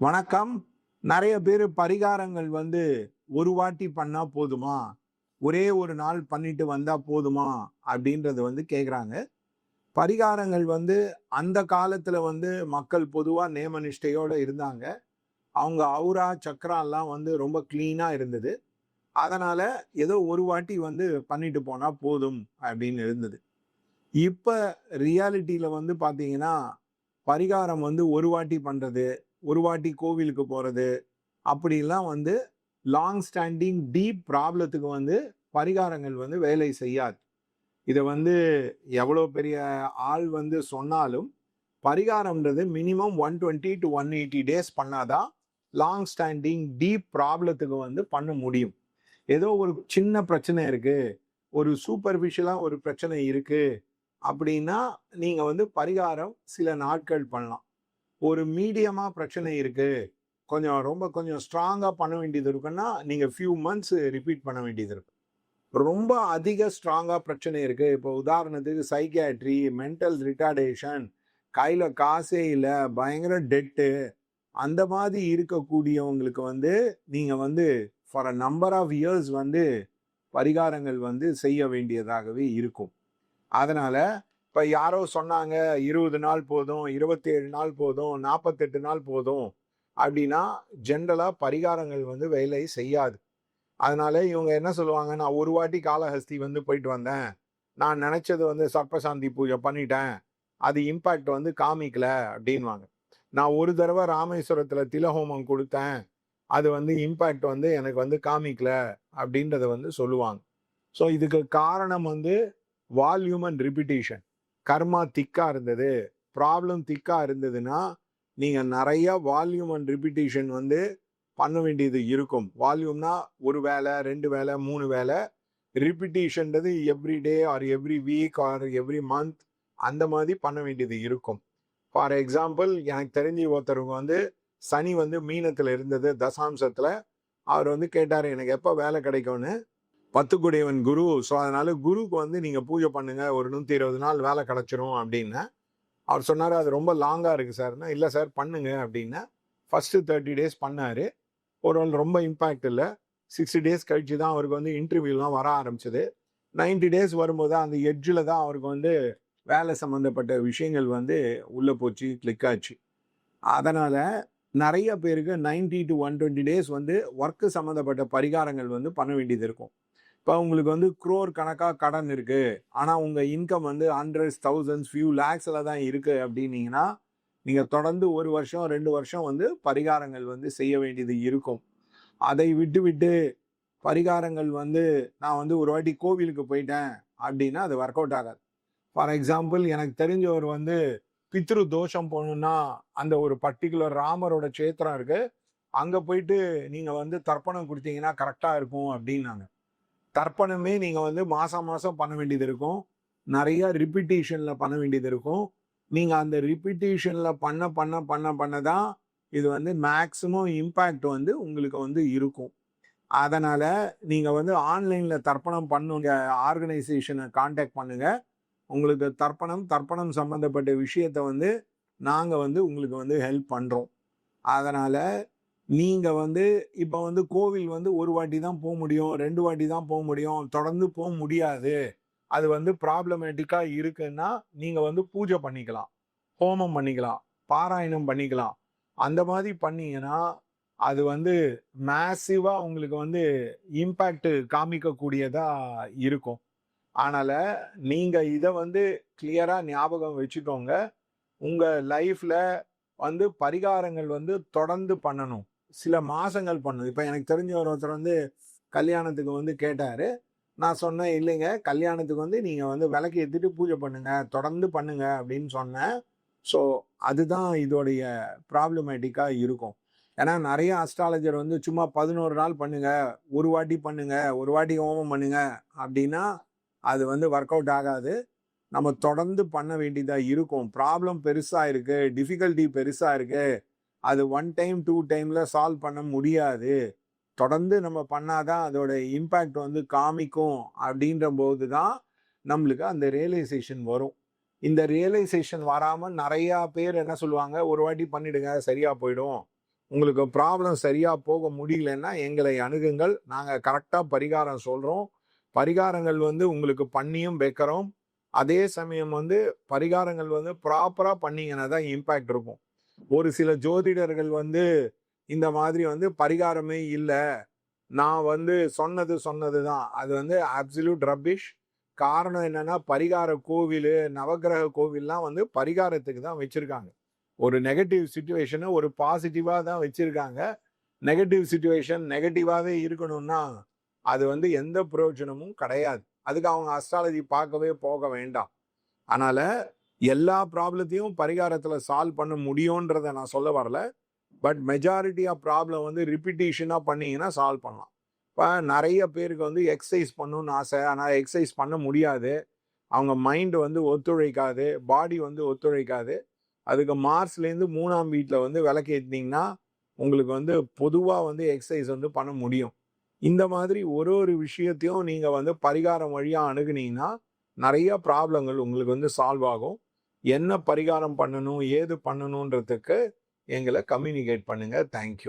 வணக்கம். நிறைய பேர் பரிகாரங்கள் வந்து ஒரு வாட்டி பண்ணால் போதுமா? ஒரே ஒரு நாள் பண்ணிட்டு வந்தால் போதுமா? அப்படின்றது வந்து கேட்குறாங்க பரிகாரங்கள் வந்து அந்த காலத்தில் வந்து மக்கள் பொதுவாக நேமநிஷ்டையோடு இருந்தாங்க. அவங்க அவுரா சக்கராலாம் வந்து ரொம்ப க்ளீனாக இருந்தது. அதனால் ஏதோ ஒரு வாட்டி வந்து பண்ணிட்டு போனால் போதும் அப்படின்னு இருந்தது. இப்போ ரியாலிட்டியில் வந்து பார்த்தீங்கன்னா பரிகாரம் வந்து ஒரு வாட்டி பண்ணுறது ஒரு வாட்டி கோவிலுக்கு போகிறது அப்படிலாம் வந்து லாங் ஸ்டாண்டிங் டீப் ப்ராப்ளத்துக்கு வந்து பரிகாரங்கள் வந்து வேலை செய்யாது. இதை வந்து எவ்வளோ பெரிய ஆள் வந்து சொன்னாலும் பரிகாரம்ன்றது minimum one twenty to one eighty days பண்ணாதான் லாங் ஸ்டாண்டிங் டீப் ப்ராப்ளத்துக்கு வந்து பண்ண முடியும். ஏதோ ஒரு சின்ன பிரச்சனை இருக்குது ஒரு சூப்பர்ஃபிஷியலாக ஒரு பிரச்சனை இருக்குது அப்படின்னா நீங்கள் வந்து பரிகாரம் சில நாட்கள் பண்ணலாம். ஒரு மீடியமாக பிரச்சனை இருக்குது கொஞ்சம் ரொம்ப கொஞ்சம் ஸ்ட்ராங்காக பண்ண வேண்டியது இருக்குன்னா நீங்கள் ஃபியூ மந்த்ஸ் ரிப்பீட் பண்ண வேண்டியது இருக்கு. ரொம்ப அதிக ஸ்ட்ராங்காக பிரச்சனை இருக்குது இப்போ உதாரணத்துக்கு சைக்கியாட்ரி மென்டல் ரிட்டார்டேஷன் கையில் காசே இல்லை பயங்கர டெட்டு அந்த மாதிரி இருக்கக்கூடியவங்களுக்கு வந்து நீங்கள் வந்து for a number of years வந்து பரிகாரங்கள் வந்து செய்ய வேண்டியதாகவே இருக்கும். அதனால் இப்போ யாரோ சொன்னாங்க இருபது நாள் போதும் இருபத்தேழு நாள் போதும் நாற்பத்தெட்டு நாள் போதும் அப்படின்னா ஜென்ரலாக பரிகாரங்கள் வந்து வேலை செய்யாது. அதனால இவங்க என்ன சொல்லுவாங்க நான் ஒரு வாட்டி காளஹஸ்தி வந்து போயிட்டு வந்தேன். நான் நினச்சது வந்து சர்ப்பசாந்தி பூஜை பண்ணிட்டேன். அது இம்பேக்ட் வந்து காமிக்கல அப்படின்வாங்க நான் ஒரு தடவை ராமேஸ்வரத்தில் திலஹோமம் கொடுத்தேன். அது வந்து இம்பேக்ட் வந்து எனக்கு வந்து காமிக்கல அப்படின்றத வந்து சொல்லுவாங்க. ஸோ இதுக்கு காரணம் வந்து வால்யூம் அண்ட் ரிப்பிட்டேஷன் கர்மா திக்காக இருந்தது. ப்ராப்ளம் திக்காக இருந்ததுன்னா நீங்கள் நிறையா வால்யூம் அண்ட் ரிப்பிட்டேஷன் வந்து பண்ண வேண்டியது இருக்கும். வால்யூம்னா ஒரு வேலை ரெண்டு வேலை மூணு வேலை ரிப்பிட்டேஷன்றது every day or every week or every month அந்த மாதிரி பண்ண வேண்டியது இருக்கும். ஃபார் எக்ஸாம்பிள் எனக்கு தெரிஞ்சு ஒருத்தருங்க வந்து சனி வந்து மீனத்தில் இருந்தது தசாம்சத்தில். அவர் வந்து கேட்டார் எனக்கு எப்போ வேலை கிடைக்கும்னு? பத்துக்குடையவன் குரு. ஸோ அதனால குருவுக்கு வந்து நீங்க பூஜை பண்ணுங்க. ஒரு நூத்தி இருபது நாள் வேலை கிடைச்சிரும் அப்படின்னு அவர் சொன்னார் அது ரொம்ப லாங்காக இருக்கு சார்னா இல்லை சார் பண்ணுங்க. அப்படின்னு ஃபர்ஸ்ட் தேர்ட்டி டேஸ் பண்ணாரு. ஒரு நாள் ரொம்ப இம்பேக்ட் இல்லை. சிக்ஸ்டி டேஸ் கழிச்சு தான் அவருக்கு வந்து இன்டர்வியூலாம் வர ஆரம்பிச்சது. 90 டேஸ் வரும்போது அந்த எட்ஜில் தான் அவருக்கு வந்து வேலை சம்மந்தப்பட்ட விஷயங்கள் வந்து உள்ளே போச்சு கிளிக் ஆச்சு. அதனால் நிறைய பேருக்கு 90 டு ஒன் டுவெண்ட்டி டேஸ் வந்து ஒர்க்கு சம்மந்தப்பட்ட பரிகாரங்கள் வந்து பண்ண வேண்டியது இருக்கும். இப்போ உங்களுக்கு வந்து குரோர் கணக்காக கடன் இருக்குது ஆனால் உங்கள் இன்கம் வந்து ஹண்ட்ரட்ஸ் தௌசண்ட்ஸ் ஃபியூ லேக்ஸில் தான் இருக்குது அப்படின்னீங்கன்னா நீங்கள் தொடர்ந்து ஒரு வருஷம் ரெண்டு வருஷம் வந்து பரிகாரங்கள் வந்து செய்ய வேண்டியது இருக்கும். அதை விட்டு விட்டு பரிகாரங்கள் வந்து நான் வந்து ஒரு வாட்டி கோவிலுக்கு போயிட்டேன் அப்படின்னா அது ஒர்க் அவுட் ஆகாது. ஃபார் எக்ஸாம்பிள் எனக்கு தெரிஞ்சவர் வந்து பித்ரு தோஷம் போகணுன்னா அந்த ஒரு பர்டிகுலர் ராமரோட சேத்திரம் இருக்குது அங்கே போயிட்டு நீங்கள் வந்து தர்ப்பணம் கொடுத்தீங்கன்னா கரெக்டாக இருக்கும் அப்படின்னாங்க. தர்ப்பணமே நீங்கள் வந்து மாதம் மாதம் பண்ண வேண்டியது இருக்கும். நிறைய ரிப்பிட்டேஷனில் பண்ண வேண்டியது இருக்கும். நீங்கள் அந்த ரிப்பிட்டேஷனில் பண்ண பண்ண பண்ண பண்ண தான் இது வந்து மேக்ஸிமம் இம்பேக்ட் வந்து உங்களுக்கு வந்து இருக்கும். அதனால் நீங்கள் வந்து ஆன்லைனில் தர்ப்பணம் பண்ணுங்க ஆர்கனைசேஷனை காண்டாக்ட் பண்ணுங்கள் உங்களுக்கு தர்ப்பணம் தர்ப்பணம் சம்மந்தப்பட்ட விஷயத்தை வந்து நாங்கள் வந்து உங்களுக்கு வந்து ஹெல்ப் பண்ணுறோம் அதனால் நீங்க வந்து இப்போ வந்து கோவில் வந்து ஒரு வாட்டி தான் போக முடியும் ரெண்டு வாட்டி தான் போக முடியும் தொடர்ந்து போக முடியாது. அது வந்து ப்ராப்ளமேட்டிக்கா இருக்குன்னா நீங்க வந்து பூஜை பண்ணிக்கலாம் ஹோமம் பண்ணிக்கலாம் பாராயணம் பண்ணிக்கலாம். அந்த மாதிரி பண்ணீங்கன்னா அது வந்து மேசிவா உங்களுக்கு வந்து இம்பேக்ட் காமிக்கக்கூடியதா இருக்கும். அதனால நீங்க இதை வந்து கிளியரா ஞாபகம் வச்சுக்கோங்க. உங்க லைஃப்ல வந்து பரிகாரங்கள் வந்து தொடர்ந்து பண்ணணும். சில மாதங்கள் பண்ணது. இப்போ எனக்கு தெரிஞ்ச ஒரு ஒருத்தர் வந்து கல்யாணத்துக்கு வந்து கேட்டார். நான் சொன்னேன் இல்லைங்க கல்யாணத்துக்கு வந்து நீங்கள் வந்து விளக்கு ஏற்றிட்டு பூஜை பண்ணுங்கள் தொடர்ந்து பண்ணுங்கள் அப்படின்னு சொன்னேன். ஸோ அதுதான் இதோடைய ப்ராப்ளமேட்டிக்காக இருக்கும். ஏன்னா நிறைய அஸ்ட்ராலஜர் வந்து சும்மா பதினோரு நாள் பண்ணுங்க ஒரு வாட்டி பண்ணுங்க ஒரு வாட்டி ஹோமம் பண்ணுங்க அப்படின்னா அது வந்து ஒர்க் அவுட் ஆகாது. நம்ம தொடர்ந்து பண்ண வேண்டியதாக இருக்கும். ப்ராப்ளம் பெருசாக இருக்குது டிஃபிகல்ட்டி பெருசாக இருக்குது அது ஒன் டைம் டூ டைமில் சால்வ் பண்ண முடியாது. தொடர்ந்து நம்ம பண்ணாதான் அதோட இம்பேக்ட் வந்து காமிக்கும் அப்படின்ற போது தான் நம்மளுக்கு அந்த ரியலைசேஷன் வரும். இந்த ரியலைசேஷன் வராமல் நிறையா பேர் என்ன சொல்லுவாங்க? ஒரு வாட்டி பண்ணிடுங்க சரியாக போயிடும். உங்களுக்கு ப்ராப்ளம் சரியாக போக முடியலன்னா எங்களை அணுகுங்கள். நாங்கள் கரெக்டாக பரிகாரம் சொல்கிறோம் பரிகாரங்கள் வந்து உங்களுக்கு பண்ணியும் வைக்கிறோம். அதே சமயம் வந்து பரிகாரங்கள் வந்து ப்ராப்பராக பண்ணீங்கன்னா தான் இம்பேக்ட் இருக்கும். ஒரு சில ஜோதிடர்கள் வந்து இந்த மாதிரி வந்து பரிகாரமே இல்லை. நான் வந்து சொன்னது சொன்னது தான். அது வந்து அப்சல்யூட் ரப்பிஷ் காரணம் என்னென்னா பரிகார கோவில் நவக்கிரக கோவில்லாம் வந்து பரிகாரத்துக்கு தான் வச்சுருக்காங்க. ஒரு நெகட்டிவ் சுச்சுவேஷனை ஒரு பாசிட்டிவாக தான் வச்சுருக்காங்க. நெகட்டிவ் சுச்சுவேஷன் நெகட்டிவாகவே இருக்கணும்னா அது வந்து எந்த பிரயோஜனமும் கிடையாது. அதுக்கு அவங்க அஸ்ட்ராலஜி பார்க்கவே போக வேண்டாம். அதனால் எல்லா ப்ராப்ளத்தையும் பரிகாரத்தில் சால்வ் பண்ண முடியுன்றதை நான் சொல்ல வரல. பட் மெஜாரிட்டி ஆஃப் ப்ராப்ளம் வந்து ரிப்பிட்டேஷனாக பண்ணிங்கன்னா சால்வ் பண்ணலாம். இப்போ நிறைய பேருக்கு வந்து எக்ஸசைஸ் பண்ணணும்னு ஆசை. ஆனால் எக்ஸசைஸ் பண்ண முடியாது. அவங்க மைண்டு வந்து ஒத்துழைக்காது. பாடி வந்து ஒத்துழைக்காது. அதுக்கு மார்ச்லேருந்து மூணாம் வீட்டில் வந்து விளக்கேற்றினீங்கன்னா உங்களுக்கு வந்து பொதுவாக வந்து எக்ஸசைஸ் வந்து பண்ண முடியும். இந்த மாதிரி ஒரு ஒரு விஷயத்தையும் நீங்கள் வந்து பரிகாரம் வழியாக அணுகுனீங்கன்னா நிறைய ப்ராப்ளங்கள் உங்களுக்கு வந்து சால்வ் ஆகும். என்ன பரிகாரம் பண்ணணும் ஏது பண்ணணுன்றதுக்கு எங்களை கம்யூனிகேட் பண்ணுங்கள் தேங்க்யூ